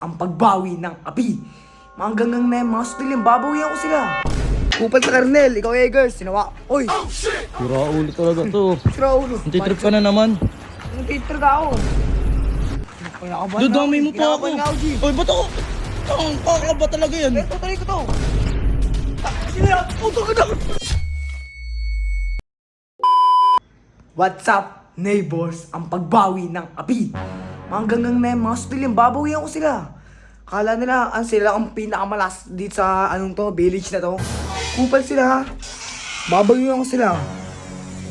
ang pagbawi ng api. Mga ganggang na yung mga stilin, babawihan ko sila. Kupal sa Karnel, ikaw Eggers, sinawa. Oy, Sira ulo talaga to. sira ulo. Antitrip ka na naman. Ang titrag ako. Kinakabahan ako, mo pa ako. kinakabahan na ako, G. Oy, ba't ako? Ang kakaba talaga yan. Eh, tutuloy ko to. Yan? Puto ko na. What's up, neighbors? Ang pagbawi ng api. Ganggang na yung mga stilin, babawihan ko sila. Kala nila, ang sila ang pinakamalas dito sa anong to, village na to. Kupal sila ha. Babawihan ko sila.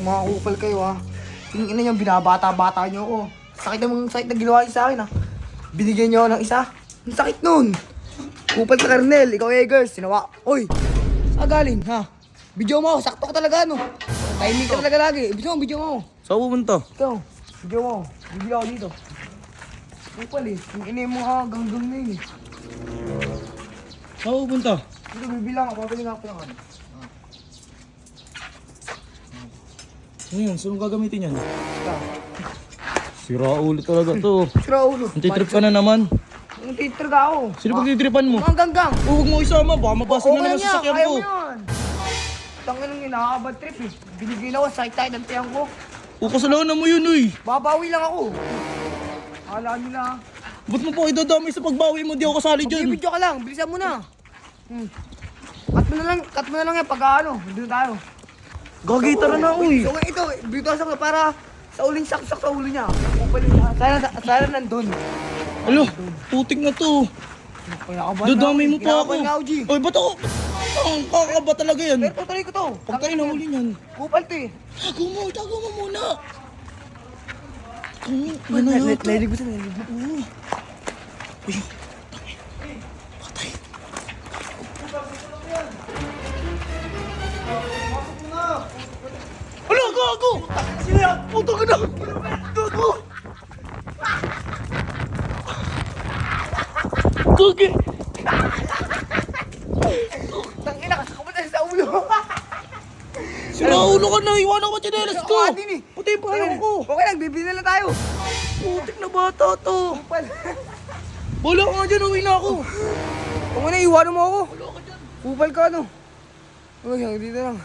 Mga kupal kayo ha. Yung ina nyo, binabata-bata nyo ako. Sakit namang sakit na ginawa sa akin ha. Binigyan nyo ng isa. Ang sakit nun. Kupal sa Karnel, ikaw Eggers, sinawa. Oy, saan galing ha? Video mo sakto ka talaga no. Timing ka talaga lagi. Video mo, video mo. Saan pupunta? Ikaw, video mo. Bibili ako dito. Eh, yung ina mo ha, ganggang na yun eh. Saan pupunta? Dito, bibilang ako, pabili nga ako ng ano. Ano yan? Saan mo gagamitin yan? Sira ulo talaga to. Sira ulo. Antitrip ka na naman. Ang titrag ako. Sino pagtitripan mo? Mga ganggang. Huwag mo isama, baka mabasag na naman lang sa yan, sasakyan kaya ko. mo. Tangin nang yun, nakakabad trip eh. Binigyan ako, sakit-sakit ang tiyang ko. O kasalanan mo yun, uy. Babawi lang ako. Akala nila. Ba't mo pa idadamay sa pagbawi mo? Di ako kasali dyan. Mag-video ka lang, bilisan mo na. Hmm. Cut mo na lang, cut mo na lang yan pag ano, doon tayo. Gagi, tara na, uy. So ito, bito sa para sa uling saksak sa ulo niya. Kupal niya. Sana, sana nandun. Alo, putik na to. Dadamay mo pa ako. Kinakabahan G. Oy, ba't ako? Ang kakaba talaga yan. Pero tutuloy ko to. Pagkain na huli niyan. Kupal to eh. Tago mo, tago mo muna. Ano, ano na yata? Nailig mo sa nailig mo. Oo. Uy. Patay. Ala, gago! Yan? Puto ka na! Gago! Gagi! Tangina ka, kapunta sa ulo. Sira ulo ka na, iwanan ko chinelas ko! Ako eh. Puti pa ayaw ko! Okay lang, bibili na lang tayo. Putik na bata to! Wala ka nga dyan, uwi na ako! Kung ano, iwanan mo ako. Kupal ka, no? Uy, dito lang.